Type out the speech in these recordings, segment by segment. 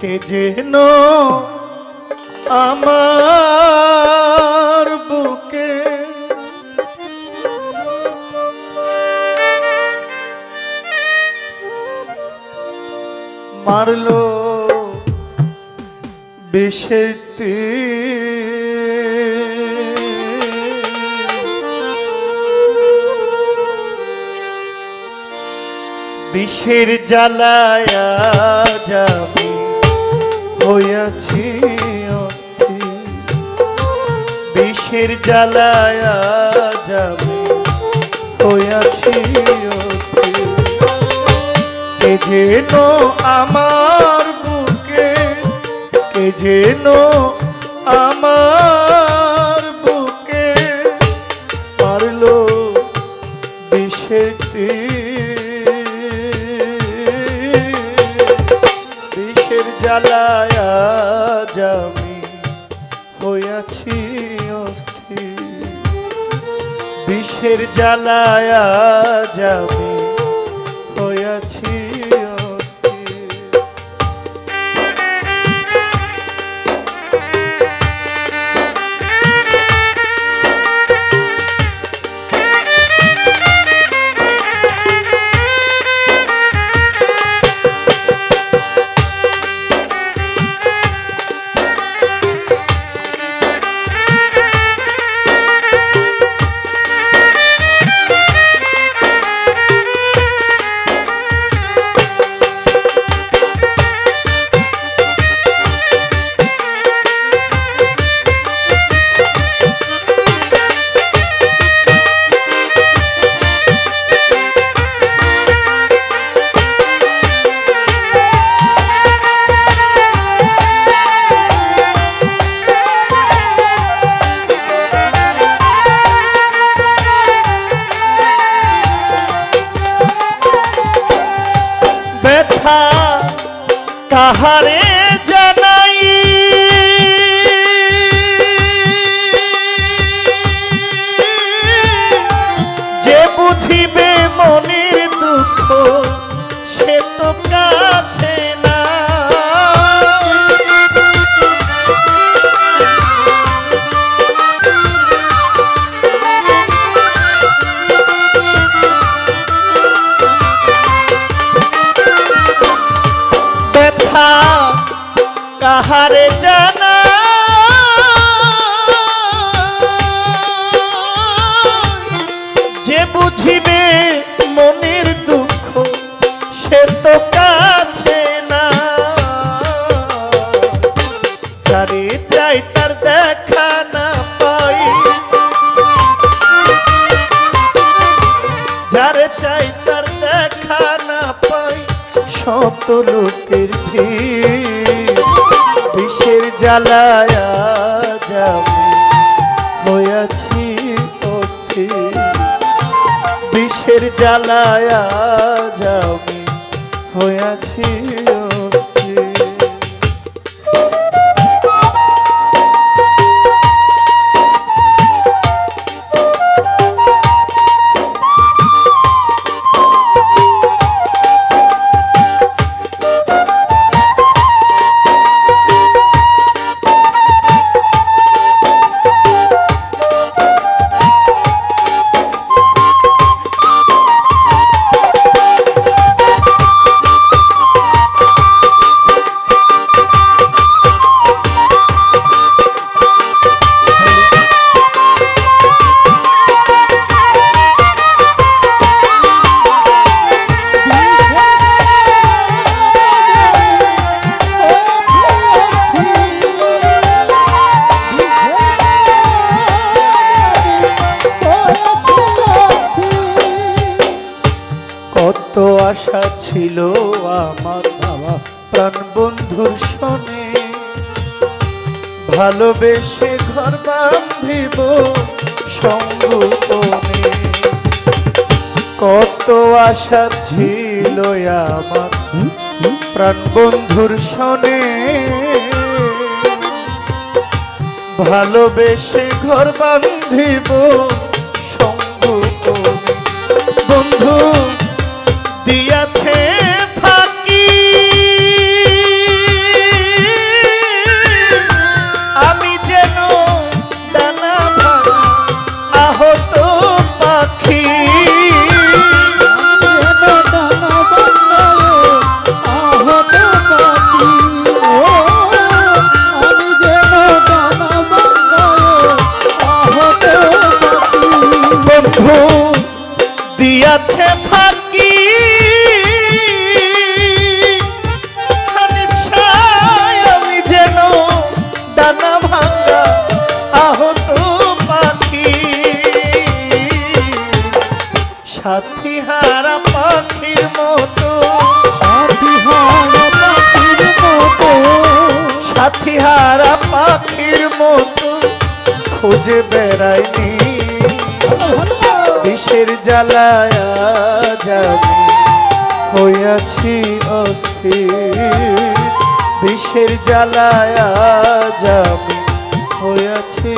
কে যেন আমার বুকে মারলো বিষের বিষের জ্বালায়া যাবে হইয়াছি অস্থির বিষের জ্বালায়া যাবে হইয়াছি অস্থির কে যেন আমার বুকে, কে যেন আমার বুকে পারল বিষের তীর। বিষের জ্বালায়া জামি হইয়াছি অস্থির। বিষের জ্বালায় আজ হইয়াছি ব্যথা কাহারে বুঝিবে মনের দুঃখ, সে তো কাছে না। যারে চাই তার দেখা না পাই। যারে চাই তার দেখা না পাই, শত লোকের ভিড়, বিষের জ্বালায়া যাবে বিষের জ্বালায় যাও হইয়াছি অস্থির আশা ছিল আমার বাবা প্রাণ বন্ধুর শোনে। ভালোবেসে ঘর বান্ধিব কত আশা ছিল আমার প্রাণ বন্ধুর শোনে। ভালোবেসে ঘর বান্ধিব সঙ্গোপনে বন্ধু দিয়াছে ফাঁকি। আমি যেন ডানা ভাঙা আহত পাখি। সাথী হারা পাখির মতো। সাথী হারা পাখির মতো। সাথী হারা মতো। খুঁজে বেড়াইনি জ্বালায় যাবে। হইয়াছি অস্থির বিষের জ্বালায়া যাবে। হইয়াছি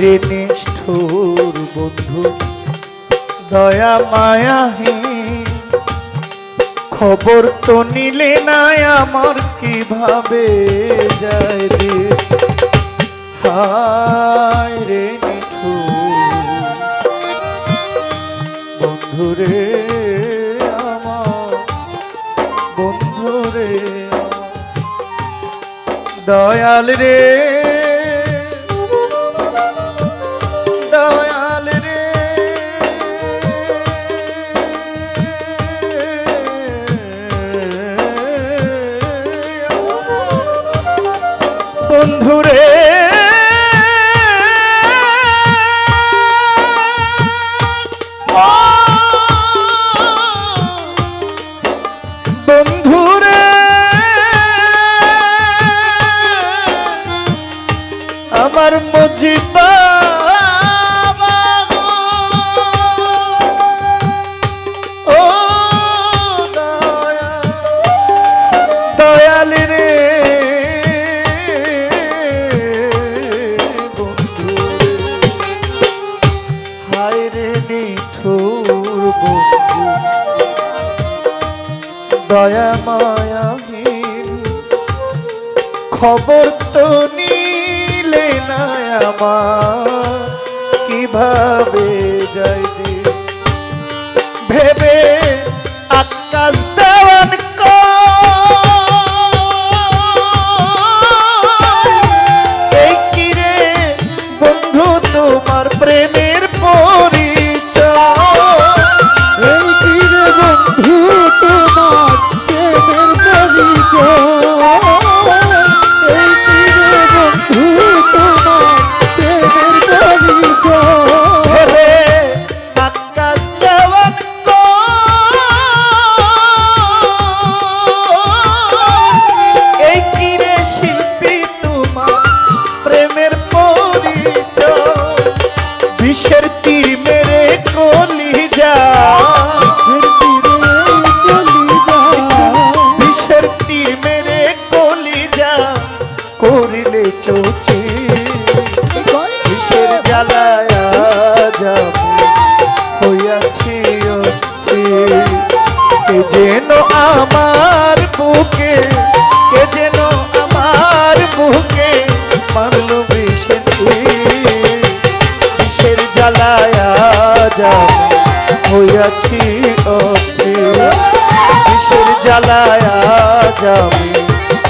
রে নিষ্ঠুর বন্ধু, দয়া মায়াহীন। খবর তো নিলে নাই আমার, কীভাবে যায় রে? হায় রে নিঠুর বন্ধু রে আমার, বন্ধু রে। দয়াল রে খবর তো নিলে না আমার। কীভাবে যাইবে? ভেবে হইয়াছি অস্থির। বিষের জ্বালায় যাবে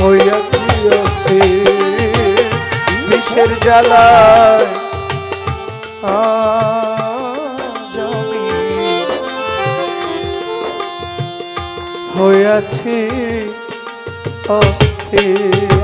হইয়াছি অস্থির। বিষের জ্বালায় আজ আমি হইয়াছি অস্থির।